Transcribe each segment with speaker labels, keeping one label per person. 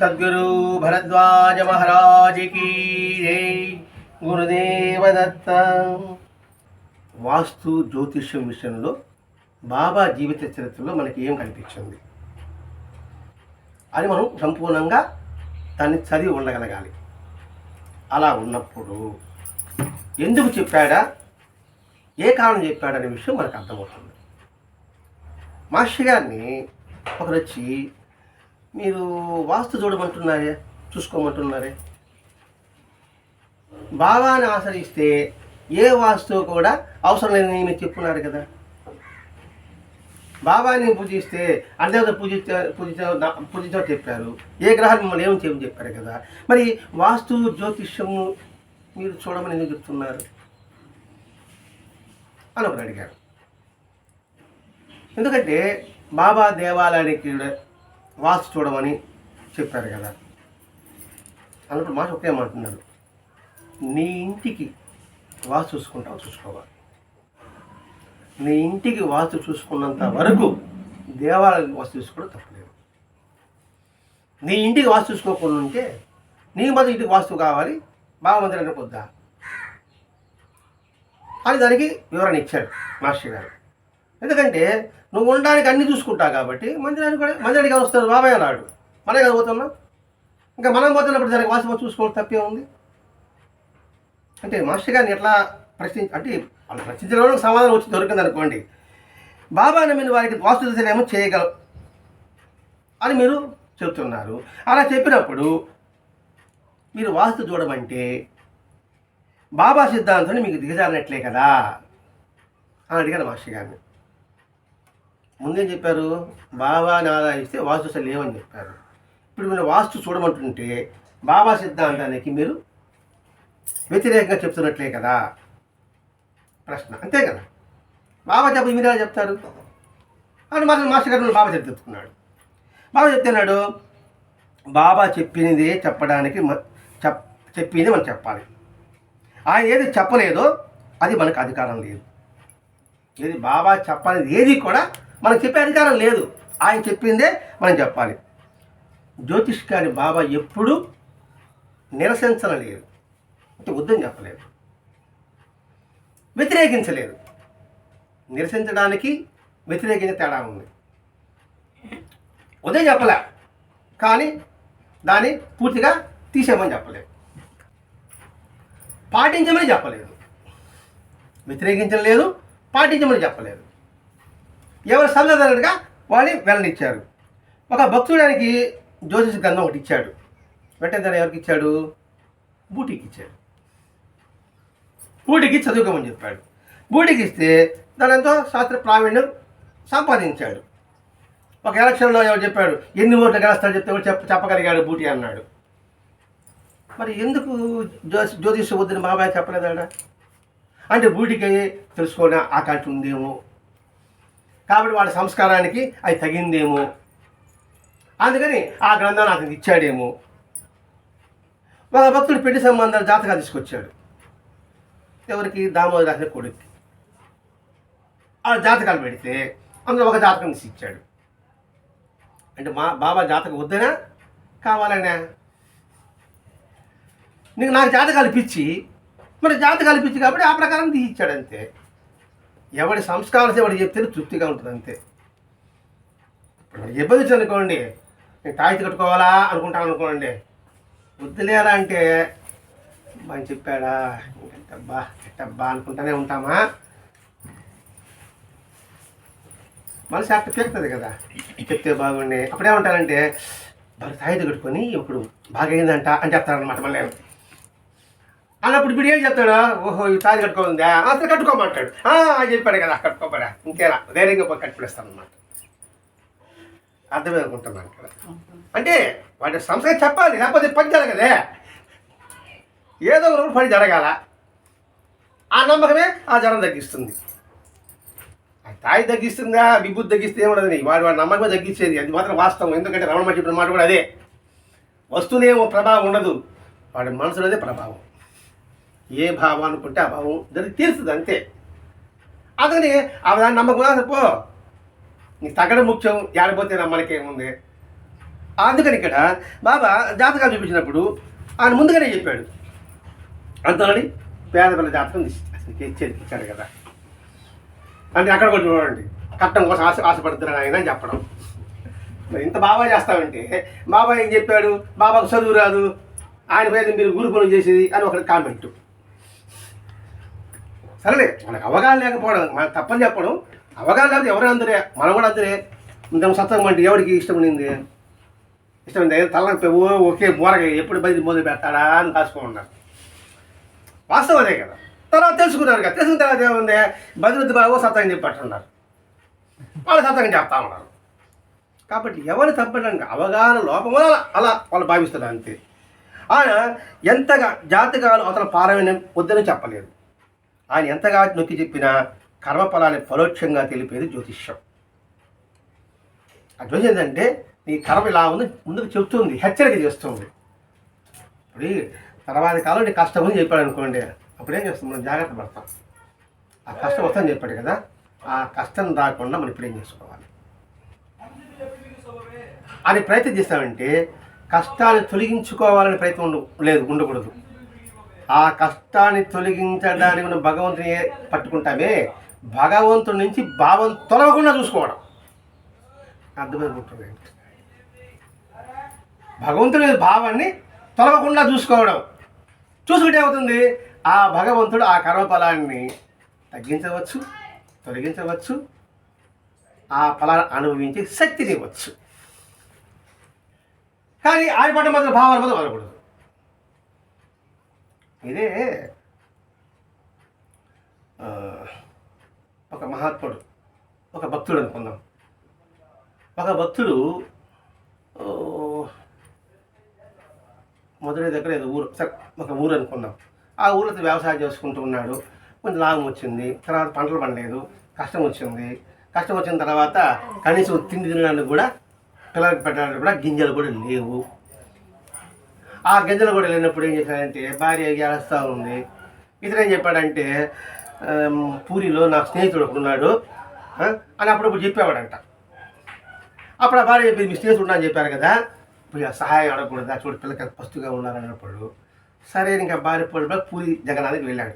Speaker 1: సద్గురు భరద్వాజ మహారాజకి జై. గురుదేవ దత్త వాస్తు జ్యోతిష్యం విషయంలో బాబా జీవిత చరిత్రలో మనకి ఏం కనిపించింది? అని మనం సంపూర్ణంగా దాన్ని చదివి ఉండగలగాలి. అలా ఉన్నప్పుడు ఎందుకు చెప్పాడా? ఏ కారణం చెప్పాడనే విషయం మనకు అర్థమవుతుంది. మాస్టర్ గారిని ఒకరు వచ్చి మీరు వాస్తు చూడమంటున్నారే చూసుకోమంటున్నారే? భావాన్ని ఆశ్రయిస్తే ఏ వాస్తువు కూడా అవసరం లేదని మీరు చెప్పున్నారు కదా. బాబాని పూజిస్తే అదేవిధ పూజించ పూజించ పూజించమని చెప్పారు. ఏ గ్రహాలు మిమ్మల్ని ఏమని చెప్పి చెప్పారు కదా. మరి వాస్తు జ్యోతిష్యము మీరు చూడమని ఎందుకు చెప్తున్నారు? అని ఒకరు అడిగారు. ఎందుకంటే బాబా దేవాలయానికి వాస్తు చూడమని చెప్పారు కదా. అన్నప్పుడు మాట ఒకేమంటున్నారు నీ ఇంటికి వాస్తు చూసుకుంటావు చూసుకోవాలి నీ ఇంటికి వాస్తు చూసుకున్నంత వరకు దేవాలయం వాస్తు చూసుకోవడం తప్పలేదు. నీ ఇంటికి వాస్తు చూసుకోకుండా ఉంటే నీ మధ్య ఇంటికి వాస్తు కావాలి బాగా మందిరానికి వద్దా? అని దానికి వివరణ ఇచ్చాడు మాస్టర్ గారు. ఎందుకంటే నువ్వు ఉండడానికి అన్ని చూసుకుంటావు కాబట్టి మందిరానికి కూడా మందిరానికి ఎవరు వస్తారు? బాబాయ్ అన్నాడు. మనమే కదా పోతున్నాం. ఇంకా మనం పోతున్నప్పుడు దానికి వాస్తవం చూసుకోవడం తప్పే ఉంది. అంటే మాస్టర్ గారిని ఎట్లా ప్రశ్నించి అంటే వాళ్ళు ప్రశ్నించడం సమాధానం వచ్చి దొరికింది అనుకోండి. బాబా నమ్మిన వారికి వాస్తు దశలేమో చేయగల అని మీరు చెప్తున్నారు. అలా చెప్పినప్పుడు మీరు వాస్తు చూడమంటే బాబా సిద్ధాంతాన్ని మీకు దిగజారినట్లే కదా? అని అడిగాను మాస్టర్ గారిని ముందేం చెప్పారు? బాబాని ఆదాయిస్తే వాస్తు అసలు లేవని చెప్పారు. ఇప్పుడు మీరు వాస్తు చూడమంటుంటే బాబా సిద్ధాంతానికి మీరు వ్యతిరేకంగా చెప్తున్నట్లే కదా? ప్రశ్న. అంతే కదా? బాబా చెప్పు మీరు ఎలా చెప్తారు? అని మాస్టర్ మాస్టర్ గారు బాబా చెప్తున్నాడు. బాబా చెప్తున్నాడు బాబా చెప్పినదే చెప్పడానికి చెప్పింది మనం చెప్పాలి. ఆయన ఏది చెప్పలేదో అది మనకు అధికారం లేదు. ఏది బాబా చెప్పాలి ఏది కూడా మనకు చెప్పే అధికారం లేదు. ఆయన చెప్పిందే మనం చెప్పాలి. జ్యోతిష్ గారి బాబా ఎప్పుడూ నిరసించలేదు. అంటే వద్దని చెప్పలేదు. వ్యతిరేకించలేదు. నిరసించడానికి వ్యతిరేకించే తేడా ఉంది. ఉదయం చెప్పలే కానీ దాన్ని పూర్తిగా తీసేయమని చెప్పలేదు పాటించమని చెప్పలేదు. వ్యతిరేకించడం లేదు పాటించమని చెప్పలేదు. ఎవరు సందర్భంగా వాడిని వెళ్ళనిచ్చారు ఒక భక్తుడానికి జ్యోతిష గ్రంథం ఒకటి ఇచ్చాడు. వెంటనే దాన్ని ఎవరికి ఇచ్చాడు. బూటికి ఇచ్చాడు. బూటికి చదువుకోమని చెప్పాడు. బూటికి ఇస్తే దానితో ఎంతో శాస్త్ర ప్రావీణ్యం సంపాదించాడు. ఒక ఎలక్షన్లో ఎవరు చెప్పాడు? ఎన్ని ఓట్లు గెలుస్తాడు చెప్తే చెప్ప చెప్పగలిగాడు బూటి అన్నాడు. మరి ఎందుకు జ్యోతి జ్యోతిష వద్దని బాబాయ్ చెప్పలేదాడా? అంటే బూటికి తెలుసుకోవడం ఆకాంక్ష ఉందేమో కాబట్టి వాడి సంస్కారానికి అది తగిందేమో. అందుకని ఆ గ్రంథాన్ని అతనికి ఇచ్చాడేమో. ఒక భక్తుడు పెళ్ళి సంబంధాలు జాతకాలు తీసుకొచ్చాడు. ఎవరికి? దామోదర్ రాసిన కొడుక్కి. ఆ జాతకాలు పెడితే అందులో ఒక జాతకం తీసి ఇచ్చాడు. అంటే మా బాబా జాతకం వద్దనా? కావాలనా? నీకు నాకు జాతకాలు పిచ్చి మరి జాతకాలు పిచ్చి కాబట్టి ఆ ప్రకారం తీసి ఇచ్చాడు అంతే. ఎవడి సంస్కారం ఎవడు చెప్తే తృప్తిగా ఉంటుంది అంతే. ఇప్పుడు ఇబ్బంది అనుకోండి నేను తాయితీ కట్టుకోవాలా అనుకుంటాను అనుకోండి వద్దులేరా అంటే మనం చెప్పాడా? ఎట్టబ్బా ఎట్టబ్బా అనుకుంటానే ఉంటామా? మనసు అట్ట పెరుగుతుంది కదా. చెప్తే బాగుండే. అప్పుడేమంటారంటే బాగా తాయితీ కట్టుకొని ఇప్పుడు బాగా అయిందంట అని చెప్తారనమాట మళ్ళీ. అన్నప్పుడు ఇప్పుడు ఏం చెప్తాడు ఓహో ఈ తాది కట్టుకోందా అసలు కట్టుకోమంటాడు. "ఆ, అది చెప్పాడు కదా కట్టుకోపడా ఇంకేనా ధైర్యంగా కట్టుకునేస్తాను అనమాట అర్థమే అనుకుంటున్నాను ఇక్కడ. అంటే వాటి సంస్కృతి చెప్పాలి లేకపోతే పని జరగదే ఏదో ఒక రోజు పని జరగాల. ఆ నమ్మకమే ఆ జ్వరం తగ్గిస్తుంది. ఆ తాయి తగ్గిస్తుందా? విభూతి తగ్గిస్తే ఏమన్నది వాడు వాడి నమ్మకమే తగ్గించేది. అది మాత్రం వాస్తవం. ఎందుకంటే రమణ చెప్పిన మాట కూడా అదే. వస్తువునేమో ప్రభావం ఉండదు. వాడి మనసులోనే ప్రభావం. ఏ భావం అనుకుంటే ఆ భావం దానికి తీరుస్తుంది అంతే. అందుకని ఆ దాన్ని నమ్మకం పో. నీకు తగ్గడం ముఖ్యం ఏడపోతే నమ్మలకేముంది అందుకని ఇక్కడ బాబా జాతకాలు చూపించినప్పుడు ఆయన ముందుగానే చెప్పాడు. అంతలోని పేద పిల్ల జాతకం తీసి ఇచ్చాడు కదా. అంటే అక్కడ కూడా చూడండి కట్టం కోసం ఆశ ఆశపడుతున్నాడు ఆయన అని చెప్పడం. మరి ఇంత బాబా చేస్తామంటే బాబా ఏం చెప్పాడు? బాబాకు చదువు రాదు. ఆయన మీద మీరు గురుకులం చేసేది అని ఒకటి కామెంట్ సరేలే మనకు అవగాహన లేకపోవడం మనకు తప్పని చెప్పడం అవగాహన లేకపోతే ఎవరు అందరే? మనం కూడా అందరే. ఇంత సత్సంగం అంటే ఎవరికి ఇష్టం ఉండింది? ఇష్టం ఉంది? తల ఒకే బోరగా ఎప్పుడు బయట మొదలు పెడతాడా అని కాసుకోమన్నారు వాస్తవం అదే కదా. తర్వాత తెలుసుకున్నారు కదా తెలుసుకున్న తర్వాత ఏముంది? భద్రత బాబు సత్సంగం చెప్పట్టున్నారు వాళ్ళు సత్సంగం చెప్తా ఉన్నారు. కాబట్టి ఎవరు తప్పడానికి అవగాహన లోపం వల్ల అలా వాళ్ళు భావిస్తారు అంతే. ఆయన ఎంతగా జాతకాలు అతను పారమైన వద్దని చెప్పలేదు. ఆయన ఎంతగా నొక్కి చెప్పినా కర్మఫలాన్ని పరోక్షంగా తెలిపేది జ్యోతిష్యం. ఆ జ్యోతిషం ఏంటంటే నీ కర్మ ఇలా ఉంది ముందుకు చెప్తుంది హెచ్చరిక చేస్తుంది. ఇప్పుడు తర్వాత కాలం నీ కష్టం ఉంది చెప్పాడు అనుకోండి అప్పుడు ఏం చేస్తాం? మనం జాగ్రత్త పడతాం. ఆ కష్టం వస్తుందని చెప్పాడు కదా ఆ కష్టం రాకుండా మనం ఇప్పుడు ఏం చేసుకోవాలి? అని ప్రయత్నం చేస్తామంటే కష్టాన్ని తొలగించుకోవాలనే ప్రయత్నం లేదు ఉండకూడదు. ఆ కష్టాన్ని తొలగించడానికి మనం భగవంతుని పట్టుకుంటామే. భగవంతుడి నుంచి భావం తొలగకుండా చూసుకోవడం. అర్థమైపోతుంది భగవంతుడి మీద భావాన్ని తొలగకుండా చూసుకోవడం. చూసుకుంటే ఏమవుతుంది? ఆ భగవంతుడు ఆ కర్మఫలాన్ని తగ్గించవచ్చు తొలగించవచ్చు ఆ ఫలాన్ని అనుభవించే శక్తిని ఇవ్వచ్చు. కానీ పట్ల మాత్రం భావాల మీద వదలకూడదు. ఇదే ఒక మహాత్ముడు ఒక భక్తుడు అనుకుందాం ఒక భక్తుడు మధురై దగ్గర ఏదో ఊరు ఒక ఊరు అనుకుందాం ఆ ఊరిలో వ్యవసాయం చేసుకుంటూ ఉన్నాడు. కొంచెం లాభం వచ్చింది. తర్వాత పంటలు పండలేదు. కష్టం వచ్చింది. కష్టం వచ్చిన తర్వాత కనీసం తిండి తినడానికి కూడా పిల్లలకి పెట్టడానికి కూడా గింజలు కూడా లేవు. ఆ గింజలు కూడా లేనప్పుడు ఏం చేశాడంటే భార్య ఏడుస్తూ ఉంది. ఇతను ఏం చెప్పాడంటే పూరిలో నా స్నేహితుడు ఒకడు ఉన్నాడు. అని అప్పుడప్పుడు చెప్పేవాడంట. అప్పుడు ఆ భార్య చెప్పింది మీ స్నేహితుడు అని చెప్పారు కదా. ఇప్పుడు సహాయం అడగకూడదా చూడు పిల్లకి పస్తుగా ఉన్నారన్నప్పుడు సరే ఇంకా భార్య పడి పూరి జగన్నాథ్కి వెళ్ళాడు.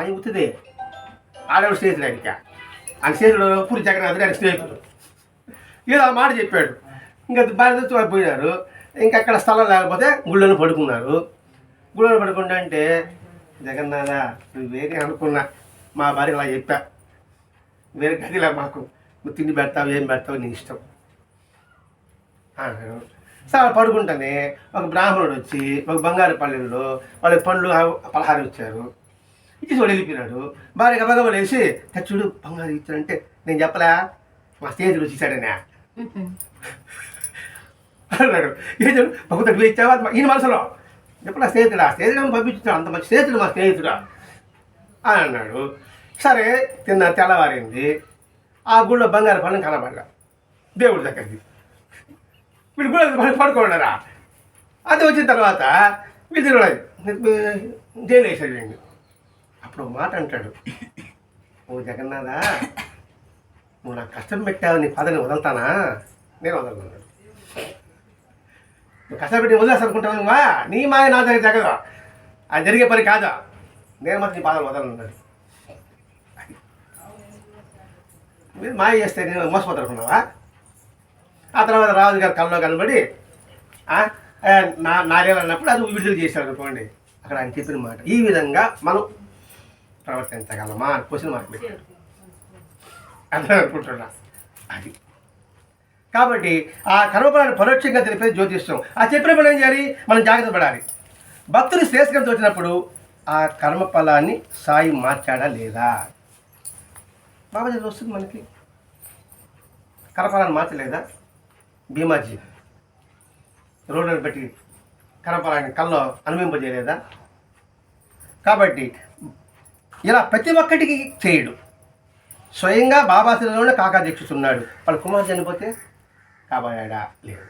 Speaker 1: ఆయన గుర్తుదే ఆడవాడు స్నేహితుడు ఇంకా ఆయన స్నేహితుడు పూరి జగన్నాథుడు ఆయన స్నేహితుడు. ఏదో ఆ మాట చెప్పాడు. ఇంకా భార్య పోయినారు. ఇంకా అక్కడ స్థలం లేకపోతే గుళ్ళోనే పడుకున్నారు. గుళ్ళోనే పడుకుంటా అంటే జగన్నాథ నువ్వు అనుకున్నా? మా భార్య ఇలా చెప్పా. వేరే గదిలా మాకు. నువ్వు తిండి పెడతావు ఏం పెడతావు నీ ఇష్టం. అన్నాడు సరే అలా పడుకుంటానే ఒక బ్రాహ్మణుడు వచ్చి ఒక బంగారు పల్లెల్లో వాళ్ళకి పండ్లు పలహారం ఇచ్చారు. ఇచ్చి వాడు వెళ్ళిపోయినాడు. భార్య గబగబా లేచి చూడు బంగారు ఇచ్చాడంటే నేను చెప్పలే? మా స్నేహితుడు వచ్చేసాడనే అన్నాడు. ఏం చెప్పు నువ్వు ఇచ్చావా? ఈయన మనసులో. ఎప్పుడు ఆ స్నేహితుడు? స్నేహితుడా స్నేహితుడు పంపించాడు. అంత మంచి స్నేహితుడు మా స్నేహితుడా? అని అన్నాడు. సరే తిన్న తెల్లవారింది. ఆ గుళ్ళో బంగారు పళ్ళం కనబడ్డా దేవుడి దగ్గరికి. వీళ్ళు కూడా పడి పడుకోండారా అది వచ్చిన తర్వాత వీళ్ళు తిరగలేదు జైలు వేసాడు వీడిని అప్పుడు మాట అంటాడు. ఓ జగన్నాథా నువ్వు నాకు కష్టం పెట్టావు నీ పదని వదులుతానా? నేను వదలన్నాడు కష్టపెట్టి వదిలేసి అనుకుంటావు నువ్వా? నీ మాయ నా దగ్గర జగదు అది జరిగే పని కాదా? నేను మాత్రం నీ బాధలు వదలన్నాడు మీరు మాయ చేస్తే నేను మోసపోతానుకున్నావా ఆ తర్వాత రాజుగారు కల్లో కనబడి నా నారేళ్ళు అన్నప్పుడు అది విడుదల చేశాడు అనుకోండి. అక్కడ ఆయన చెప్పిన మాట. ఈ విధంగా మనం ప్రవర్తించగలమా అని క్వశ్చన్ మార్క్ పెట్టాడు. అర్థం అనుకుంటున్నా అది. కాబట్టి ఆ కర్మఫలాన్ని పరోక్షంగా తెలిపేది జ్యోతిష్యం. ఆ చెప్పినప్పుడు ఏం చేయాలి? మనం జాగ్రత్త పడాలి. భక్తులు శ్రేష్ఠంతో తోచినప్పుడు ఆ కర్మఫలాన్ని సాయి మార్చాడా లేదా? బాబాజీ వస్తుంది మనకి. కర్మఫలాన్ని మార్చలేదా? భీమాజీ రోడ్డును పెట్టి కర్మఫలాన్ని కల్లో అనుభవింపజేయలేదా? కాబట్టి ఇలా ప్రతి ఒక్కటికి చేయడు. స్వయంగా బాబాశ్రీలోనే కాకా దీక్షిస్తున్నాడు వాళ్ళ కుమార్ చనిపోతే కాబోయాడా? లేదు.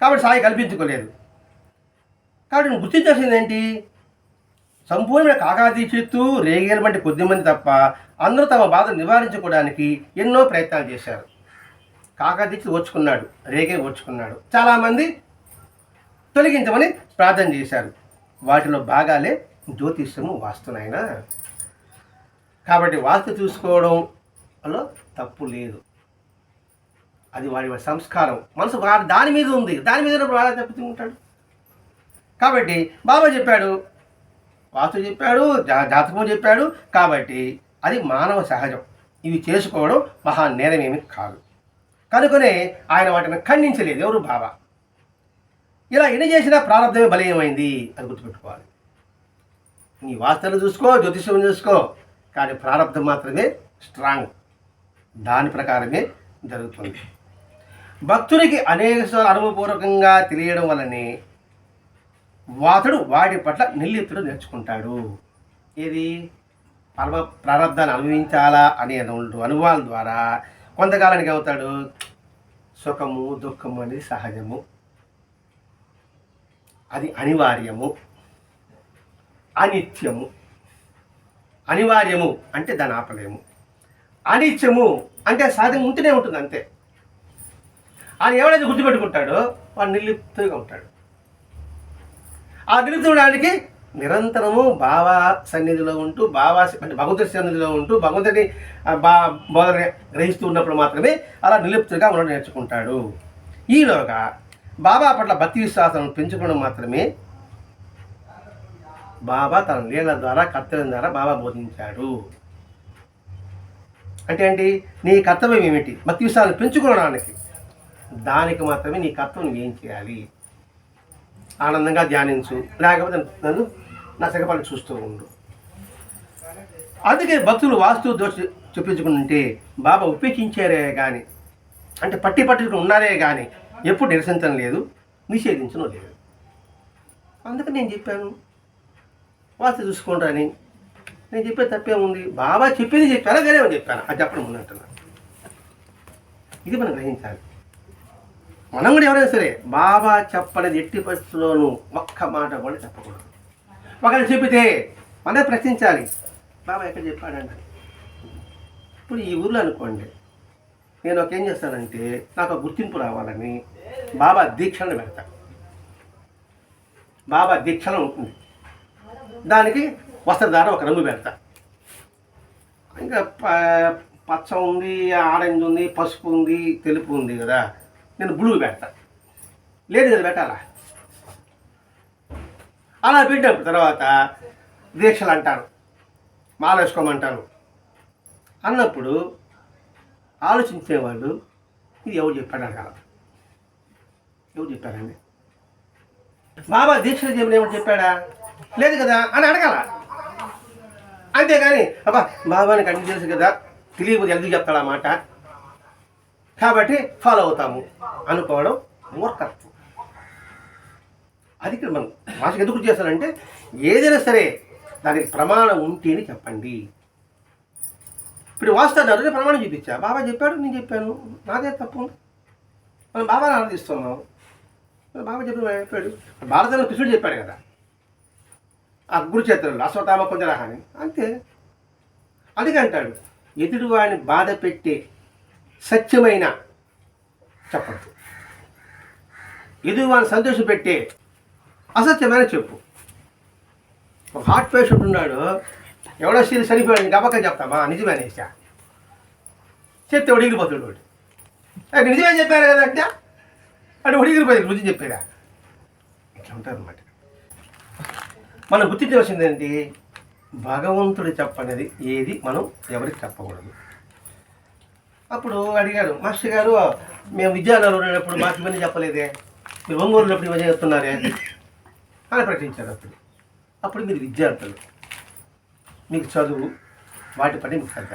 Speaker 1: కాబట్టి సాయి కల్పించుకోలేదు. కాబట్టి నువ్వు గుర్తించాల్సింది ఏంటి సంపూర్ణ కాకాదీక్షిత్తు రేగేల వంటి కొద్దిమంది తప్ప అందరూ తమ బాధను నివారించుకోవడానికి ఎన్నో ప్రయత్నాలు చేశారు. కాకదీక్ష వచ్చుకున్నాడు రేగే వచ్చుకున్నాడు చాలామంది తొలగించమని ప్రార్థన చేశారు. వాటిలో భాగాలే జ్యోతిష్యము వాస్తునైనా కాబట్టి వాస్తు చూసుకోవడంలో తప్పు లేదు. అది వాడి వాడి సంస్కారం. మనసు వాడి దాని మీద ఉంది. దాని మీద ఉన్నప్పుడు తప్పుతూ ఉంటాడు? కాబట్టి బాబా చెప్పాడు వాస్తు చెప్పాడు జా జాతకం చెప్పాడు. కాబట్టి అది మానవ సహజం. ఇవి చేసుకోవడం మహా నేరమేమి కాదు. కనుకనే ఆయన వాటిని ఖండించలేదు. ఎవరు బాబా? ఇలా ఎన్ని చేసినా ప్రారంభమే బలీయమైంది అని గుర్తుపెట్టుకోవాలి. నీ వాస్తవం చూసుకో జ్యోతిష్యం చూసుకో. కానీ ప్రారంభం మాత్రమే స్ట్రాంగ్. దాని ప్రకారమే జరుగుతుంది. భక్తునికి అనేక సార్లు అనుభవపూర్వకంగా తెలియడం వలనే వాతడు వాడి పట్ల నిల్లితుడు నేర్చుకుంటాడు. ఇది పరమ ప్రారంధాన్ని అనుభవించాలా అనే అనుభవాల ద్వారా కొంతకాలానికి అవుతాడు. సుఖము దుఃఖము అనేది సహజము. అది అనివార్యము. అనిత్యము. అనివార్యము అంటే దాన్ని ఆపలేము. అనిత్యము అంటే సాధ్యం ఉంటూనే ఉంటుంది అంతే. ఆయన ఎవడైతే గుర్తుపెట్టుకుంటాడో వాడు నిర్లిప్తంగా ఉంటాడు. ఆ నిర్లిప్తడానికి నిరంతరము బావ సన్నిధిలో ఉంటూ బాబా అంటే భగవంతుడి సన్నిధిలో ఉంటూ భగవంతుడి బా బోధన గ్రహిస్తూ ఉన్నప్పుడు మాత్రమే అలా నిర్లిప్తుగా ఉండడం నేర్చుకుంటాడు. ఈలోగా బాబా పట్ల భక్తి విశ్వాసం పెంచుకోవడం మాత్రమే బాబా తన నీళ్ళ ద్వారా కర్తవ్యం ద్వారా బాబా బోధించాడు. అంటే ఏంటి? నీ కర్తవ్యం ఏమిటి? భక్తి విశ్వాసాన్ని పెంచుకోవడానికి. దానికి మాత్రమే నీ కర్తవ్యం నువ్వేం చేయాలి? ఆనందంగా ధ్యానించు. లేకపోతే నన్ను నా సగపాలు చూస్తూ ఉండు. అందుకే భక్తులు వాస్తు దోష చూపించుకుంటే బాబా ఉపేక్షించారే కానీ అంటే పట్టి పట్టుకుని ఉన్నారే కానీ ఎప్పుడు నిరసించడం లేదు నిషేధించడం లేదు. అందుకని నేను చెప్పాను. వాస్తు చూసుకోండి అని. నేను చెప్పే తప్పేముంది బాబా చెప్పింది చెప్పారా కానీ చెప్పాను. అది చెప్పడం ముందు ఇది మనం గ్రహించాలి. మనం కూడా ఎవరైనా సరే బాబా చెప్పలేదు ఎట్టి పరిస్థితుల్లోనూ ఒక్క మాట కూడా చెప్పకూడదు. ఒకరు చెబితే మనమే ప్రశ్నించాలి బాబా ఎక్కడ చెప్పాడండి ఇప్పుడు ఈ ఊర్లో అనుకోండి నేను ఒక ఏం చేస్తానంటే నాకు గుర్తింపు రావాలని బాబా దీక్షలను పెడతా. బాబా దీక్షలు ఉంటుంది. దానికి వస్త్రధార ఒక రంగు పెడతా. ఇంకా ప- పచ్చ ఉంది ఆరెంజ్ ఉంది పసుపు ఉంది తెలుపు ఉంది కదా. నేను బ్లూ పెడతా. లేదు కదా పెట్టాలా? అలా పెట్టినప్పుడు తర్వాత దీక్షలు అంటారు. మాలేసుకోమంటాను అన్నప్పుడు ఆలోచించేవాళ్ళు ఇది ఎవరు చెప్పాడు అడగాల ఎవరు చెప్పారండి? బాబా దీక్షలు చేయమని ఏమని చెప్పాడా? లేదు కదా అని అడగాల. అంతేగాని అబ్బా బాబానికి అన్ని తెలుసు కదా తెలియకపోతే ఎందుకు చెప్తాడు మాట? కాబట్టి ఫాలో అవుతాము. అనుకోవడం మూర్ఖత్వం. అది ఇక్కడ మనం మాటకు ఎందుకు చేస్తానంటే ఏదైనా సరే దానికి ప్రమాణం ఉంటేనే చెప్పండి. ఇప్పుడు వాస్తవాలు నేను ప్రమాణం చూపించా. బాబా చెప్పాడు నేను చెప్పాను. నాదే తప్పు. మనం బాబాని ఆనందిస్తున్నాం బాబా చెప్పి చెప్పాడు. భారతంలో కృష్ణుడు చెప్పాడు కదా. ఆ గురు చేతులు అశ్వతామ కొందరహాని అంతే. అందుకే అంటాడు ఎదుటి బాధ పెట్టే సత్యమైన చెప్పద్దు. ఇది వాళ్ళని సంతోషం పెట్టే అసత్యమైన చెప్పు. ఒక హార్ట్ పేషెంట్ ఉన్నాడు ఎవడో సీరియస్ చనిపోయాడు గబక్క చెప్తామా? నిజమేనేసా చెప్తే ఉడిగిపోతాడు వాడు నిజమే చెప్పారు కదా అంటే? అంటే ఉడిగిపోయింది రుచి చెప్పారా ఇట్లా ఉంటారు అన్నమాట మనం గుర్తించవలసింది ఏంటి? భగవంతుడు చెప్పనేది ఏది మనం ఎవరికి చెప్పకూడదు. అప్పుడు అడిగాడు మాస్టర్ గారు మేము విద్యాలయంలో ఉండేటప్పుడు మాకు ఇవన్నీ చెప్పలేదే. మీరు ఒంగోలు ఉన్నప్పుడు ఇవన్నీ చెప్తున్నారే అని. ప్రకటించారు అప్పుడు. అప్పుడు మీరు విద్యార్థులు. మీకు చదువు వాటి పని మీకు తగ్గ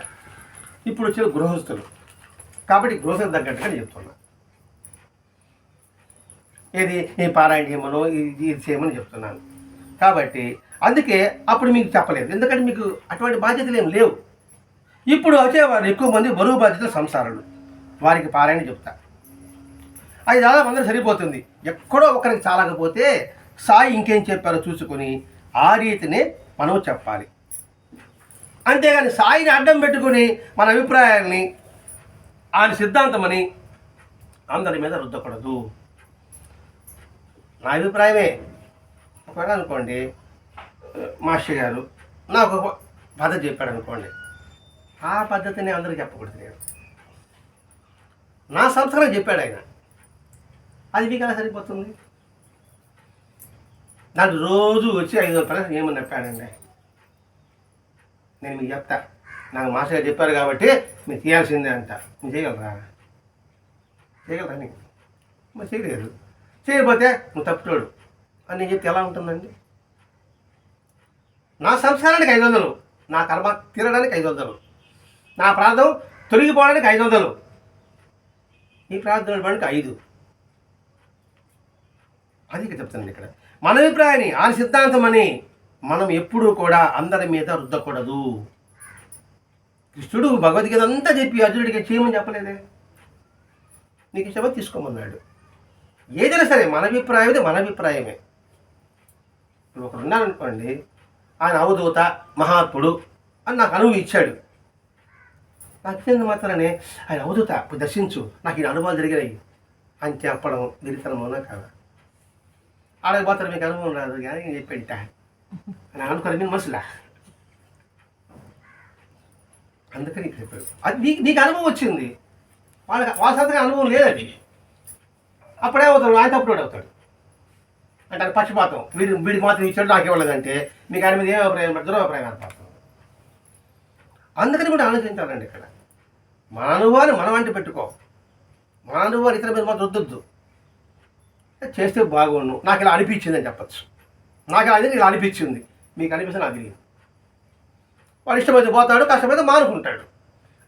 Speaker 1: ఇప్పుడు వచ్చిన గృహస్థులు. కాబట్టి గృహస్థులకు తగ్గట్టుగా నేను చెప్తున్నా. ఏది? నేను పారాయణ చేయమనో ఇది ఇది చేయమని చెప్తున్నాను. కాబట్టి అందుకే అప్పుడు మీకు చెప్పలేదు. ఎందుకంటే మీకు అటువంటి బాధ్యతలు ఏం లేవు. ఇప్పుడు వచ్చేవారు ఎక్కువ మంది బరువు బాధ్యతలు సంసారాలు. వారికి పారాయణ చెప్తా. అది దాదాపు అందరూ సరిపోతుంది. ఎక్కడో ఒకరికి చాలకపోతే సాయి ఇంకేం చెప్పారో చూసుకొని ఆ రీతినే మనం చెప్పాలి. అంతేగాని సాయిని అడ్డం పెట్టుకొని మన అభిప్రాయాల్ని ఆయన సిద్ధాంతమని అందరి మీద రుద్దకూడదు. నా అభిప్రాయమే. ఒకవేళ అనుకోండి మాస్టర్ గారు నాకు ఒక పద్ధతి చెప్పాడు అనుకోండి. ఆ పద్ధతిని అందరికీ చెప్పకూడదు నేను. నా సంస్కారం చెప్పాడు ఆయన. అది మీకు ఎలా సరిపోతుంది? నాకు రోజు వచ్చి ఐదు వందల ప్రశ్న ఏమని చెప్పాడండి? నేను మీకు చెప్తా. నాకు మాస్టర్ గారు చెప్పారు కాబట్టి మీరు చేయాల్సిందే అంట. మీరు చేయగలరా? చేయగలరా నీకు? మరి చేయలేదు. చేయకపోతే నువ్వు తప్పుతోడు అని నేను చెప్తే ఎలా ఉంటుందండి? నా సంస్కారానికి ఐదు వందలు. నా కర్మ తీరడానికి ఐదు వందలు. నా ప్రాంతం తొలగిపోవడానికి ఐదు వందలు. ఈ ప్రార్థన పనికి ఐదు. అది ఇక్కడ చెప్తాను ఇక్కడ. మన అభిప్రాయాన్ని ఆ సిద్ధాంతం అని మనం ఎప్పుడూ కూడా అందరి మీద రుద్దకూడదు. కృష్ణుడు భగవద్గీత అంతా చెప్పి అర్జునుడికి చేయమని చెప్పలేదే. నీకు ఇష్టమో తీసుకోమన్నాడు. ఏదైనా సరే మన అభిప్రాయం మన అభిప్రాయమే. ఇప్పుడు ఒకరు ఉన్నారనుకోండి ఆయన అవధూత మహాత్ముడు అని నాకు అనుభవం ఇచ్చాడు. నాకు మాత్రమే. ఆయన అవధూత ఇప్పుడు దర్శించు. నాకు ఈ అనుభవాలు జరిగినాయి. అని చెప్పడం గిరితనమోనా కాదా? ఆడకపోతారు మీకు అనుభవం రాదు కానీ నేను చెప్పాడు అని అనుకోరు మీరు మనసులా అందుకని నీకు చెప్పాడు అది నీకు నీకు అనుభవం వచ్చింది. వాళ్ళకి వాళ్ళ సంతగా అనుభవం లేదండి అప్పుడేమవుతాడు ఆయన తప్పుడు అవుతాడు. అంటే అది పక్షపాతం. వీడి వీడికి మాత్రం ఇచ్చాడు నాకు ఇవ్వలేదంటే మీకు ఆయన మీద ఏం అభిప్రాయం? దురభిప్రాయం ఏర్పడుతుంది. అందుకని కూడా ఆలోచించాలండి ఇక్కడ. మన అనుభవాన్ని మనం అంటే పెట్టుకో. మన అనుభవాన్ని ఇతర మీద మాత్రం వద్దొద్దు. చేస్తే బాగుండు. నాకు ఇలా అనిపించింది అని చెప్పచ్చు. నాకు అది ఇలా అనిపించింది. మీకు అనిపిస్తే నాకు తెలియదు. వాడు ఇష్టమైతే పోతాడు కష్టమైతే మానుకుంటాడు.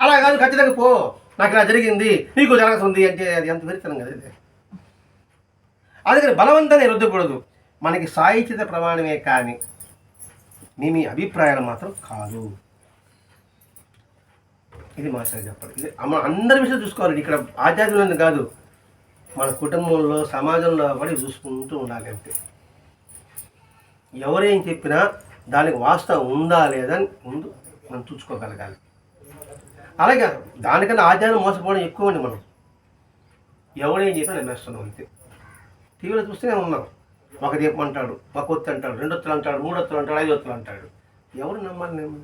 Speaker 1: అలా కాదు ఖచ్చితంగా పో. నాకు ఇలా జరిగింది నీకు జరుగుతుంది అంటే అది ఎంత విరితనం కదా ఇది. అందుకని బలవంతంగా రుద్దకూడదు మనకి సాహిత్యత ప్రమాణమే కానీ మీ మీ అభిప్రాయాలు మాత్రం కాదు. ఇది మాస్టర్ చెప్పాలి ఇది మన అందరి విషయం చూసుకోవాలి. ఇక్కడ ఆధ్యాత్మికంగా కాదు. మన కుటుంబంలో సమాజంలో పడి చూసుకుంటూ ఉండాలి అంతే. ఎవరేం చెప్పినా దానికి వాస్తవం ఉందా లేదా అని ముందు మనం చూసుకోగలగాలి. అలాగే దానికన్నా ఆధ్యాత్మిక మోసపోవడం ఎక్కువ అండి మనం. ఎవరేం చెప్పినా నమ్మేస్తున్నాం అంతే. టీవీలో చూస్తూనే ఉన్నాం. ఒక దీపం అంటాడు ఒక ఒత్తి అంటాడు రెండొత్తులు అంటాడు మూడొత్తులు అంటాడు ఐదు అంటాడు. ఎవరు నమ్మాలి నేను?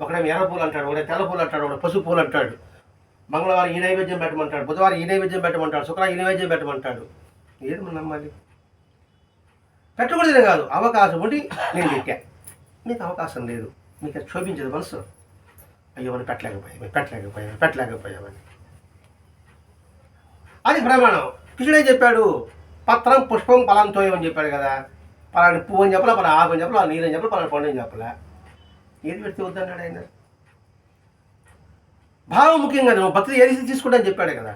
Speaker 1: ఒకడేమో ఎర్ర పూలు అంటాడు ఒకడే తెల్ల పూలు అంటాడు ఒకడే పసుపు పూలు అంటాడు. మంగళవారం ఈ నైవేద్యం పెట్టమంటాడు బుధవారం ఈ నైవేద్యం పెట్టమంటాడు శుక్రవారం ఈ నైవేద్యం పెట్టమంటాడు. ఏది మనం నమ్మాలి? పెట్టకూడదు కాదు అవకాశం ఉండి నేను పెట్టా. మీకు అవకాశం లేదు. మీకు అది క్షోభించదు మనసు. అయ్యో మనం పెట్టలేకపోయాము పెట్టలేకపోయాం పెట్టలేకపోయామని అది ప్రమాణం. కృష్ణుడే చెప్పాడు? పత్రం పుష్పం ఫలంతో అని చెప్పాడు కదా. పలాని పువ్వు అని చెప్పలే పలానా ఆకు అని చెప్పలే నీరు అని చెప్పలే పలాని పండు అని చెప్పలే. ఏది పెడితే వద్దన్నాడు ఆయన? భావం ముఖ్యంగా నువ్వు భక్తి ఏది తీసుకుంటా అని చెప్పాడు కదా.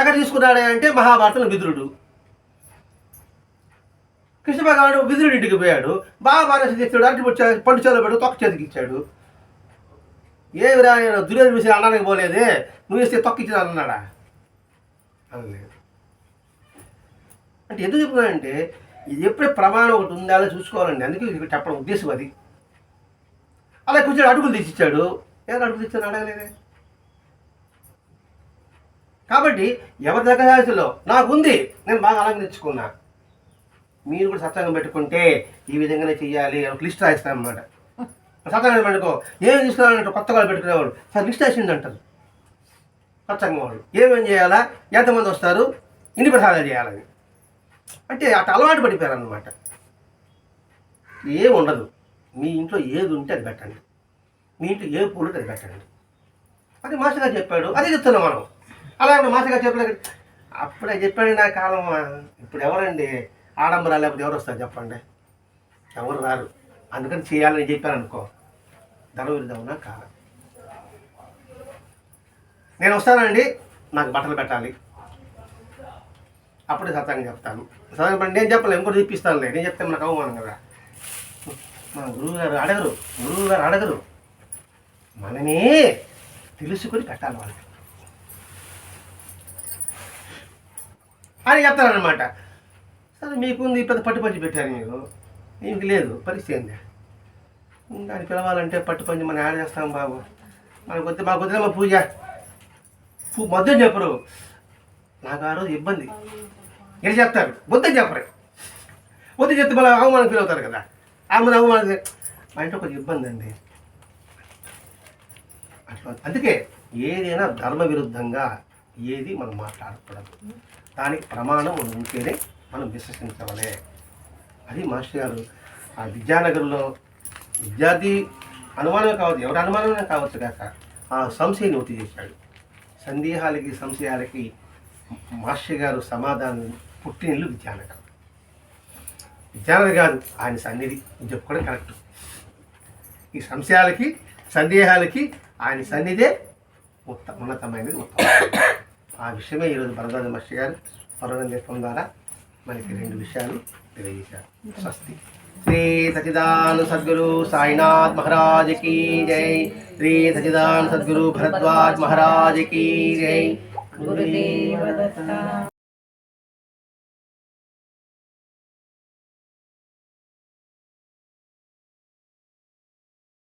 Speaker 1: ఎక్కడ తీసుకున్నాడే అంటే మహాభారతంలో విదురుడు. కృష్ణ భగవానుడు విదురుడి ఇంటికి పోయాడు. బాగా చేస్తాడు. తెచ్చాడు అరటి పండు చేతిలో పెట్టు తొక్క చేతికి ఇచ్చాడు. ఏమి నేను దుర్యోధన విషయం అనడానికి పోలేదే. నువ్వు ఇస్తే తొక్క ఇచ్చిన అన్నాడా? అనలేదు. అంటే ఎందుకు చెప్తున్నానంటే ఇది ఎప్పుడే ప్రమాణం ఒకటి ఉండాలో చూసుకోవాలండి. అందుకే చెప్పడం ఉద్దేశం అది. అలా కొంచెం అడుగులు తీసిచ్చాడు. ఏదో అడుగులు ఇచ్చాను అడగలేదే. కాబట్టి ఎవరి దగ్గర నాకు ఉంది నేను బాగా అలంకరించుకున్నా. మీరు కూడా సత్సంగం పెట్టుకుంటే ఈ విధంగానే చెయ్యాలి ఒక లిస్ట్ రాయిస్తాను అనమాట సత్సంగం పెట్టుకో? ఏం తీసుకురావాలంటే కొత్త వాళ్ళు పెట్టుకునేవాడు సార్ లిస్ట్ రాసింది అంటారు. సత్సంగం వాళ్ళు. ఏమేం చేయాలా? ఎంతమంది వస్తారు? ఇన్ని ప్రసాదాలు చేయాలని. అంటే అటు అలవాటు పడిపోయారు అనమాట ఏం ఉండదు. మీ ఇంట్లో ఏది ఉంటే అది పెట్టండి. మీ ఇంట్లో ఏ పూలు ఉంటే అది పెట్టండి. అది మాస్టర్ గారు చెప్పాడు అదే చెప్తున్నాం మనం. అలా ఇప్పుడు మాస్టర్ గారు చెప్పలేదు అప్పుడే చెప్పాడు నా కాలం ఇప్పుడు ఎవరండి? ఆడంబరాలు లేకపోతే ఎవరు వస్తారు చెప్పండి. ఎవరు రారు. అందుకని చేయాలని చెప్పాను అనుకో. ధన విరుద్ధమునా కాలం. నేను వస్తానండి నాకు బట్టలు పెట్టాలి. అప్పుడే సత్యంగా చెప్తాను. సత్యంగా నేను చెప్పలేను ఇంకోటి చూపిస్తానులే నేను చెప్తే మనకు అవమానం కదా. మన గురువు గారు అడగరు. గురువు గారు అడగరు. మనమే తెలుసుకొని పెట్టాలి వాళ్ళకి. అని చెప్తారనమాట సరే మీకుంది పెద్ద పట్టుపంచి పెట్టారు మీరు. మీకు లేదు పరిస్థితి ఏంది? దాన్ని పిలవాలంటే పట్టుపంచి మనం యాడ్ చేస్తాం బాబు. మనకు వద్దు మాకు వద్దులే మా పూజ. పూ మొద్దని చెప్పరు. నాకు ఆ రోజు ఇబ్బంది. ఎటు చెప్తారు? వద్దని చెప్పరు. వద్దు చెప్తే మళ్ళీ అవమానం ఫీల్ అవుతారు కదా. ఆమె మా ఇంట్లో కొంచెం ఇబ్బంది అండి. అట్లా అందుకే ఏదైనా ధర్మ విరుద్ధంగా ఏది మనం మాట్లాడకూడదు. దానికి ప్రమాణం మనం ఉంటేనే మనం విశ్వసించవలే. అది మాస్టర్ గారు ఆ విద్యానగర్లో విద్యార్థి అనుమానమే కావచ్చు ఎవరి అనుమానమే కావచ్చు కాక ఆ సంశయం ఒత్తి చేశాడు. సందేహాలకి సంశయాలకి మాస్టర్ గారు సమాధానం పుట్టినిల్లు విద్యానగర్. విచారణ కాదు ఆయన సన్నిధి అని చెప్పుకోవడం కరెక్ట్ ఈ సంశయాలకి సందేహాలకి ఆయన సన్నిధే ఉత్త ఉన్నతమైనది ఉత్తమం. ఆ విషయమే ఈరోజు భరదాజ మహర్షి గారు పర్వదం చెప్పడం ద్వారా మనకి రెండు విషయాలు తెలియజేశారు. స్వస్తి. శ్రీ సచిదాన సద్గురు సాయినాథ్ మహారాజ్ కీ జై. శ్రీ సచిదాన సద్గురు భరద్వాజ్ మహారాజ్ కీ
Speaker 2: జై. గురుదేవ